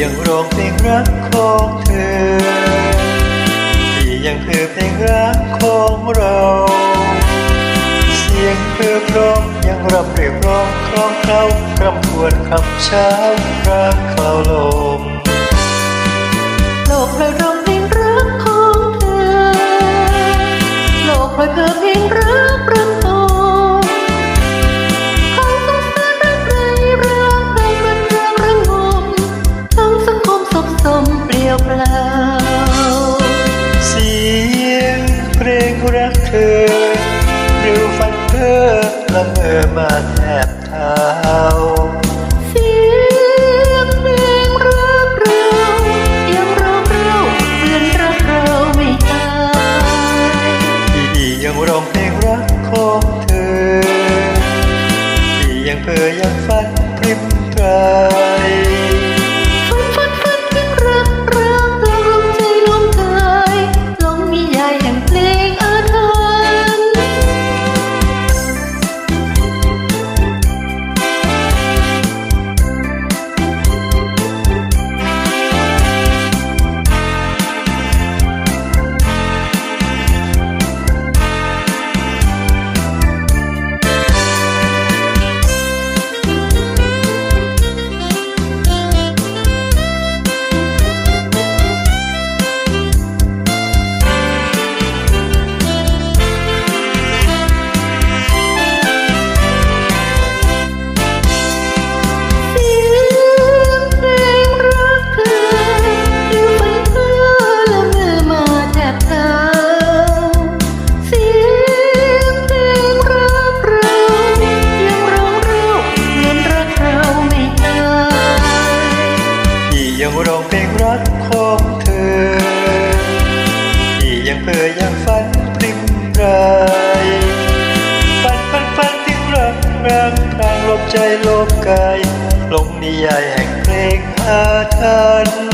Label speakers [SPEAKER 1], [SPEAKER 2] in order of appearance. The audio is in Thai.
[SPEAKER 1] ยังร้องเพลงรักของเธอ ที่ยังเพื่อเพลงรักของเรา เสียงเพื่อพร้องยังรับเรียกร้องคล้องเคล้าคำควรคำเช้ารักคลาวลม
[SPEAKER 2] รักเธอ
[SPEAKER 1] หรือฝัน
[SPEAKER 2] เธอละเมอมาแทบ ต้
[SPEAKER 1] องเพลงรักของเธอ ที่ยังเพ้อยังฝันปริมไรฝันฝันฝันถึงรักรักทางลบใจลบกายลงนิยายแห่งเพลงหาทัน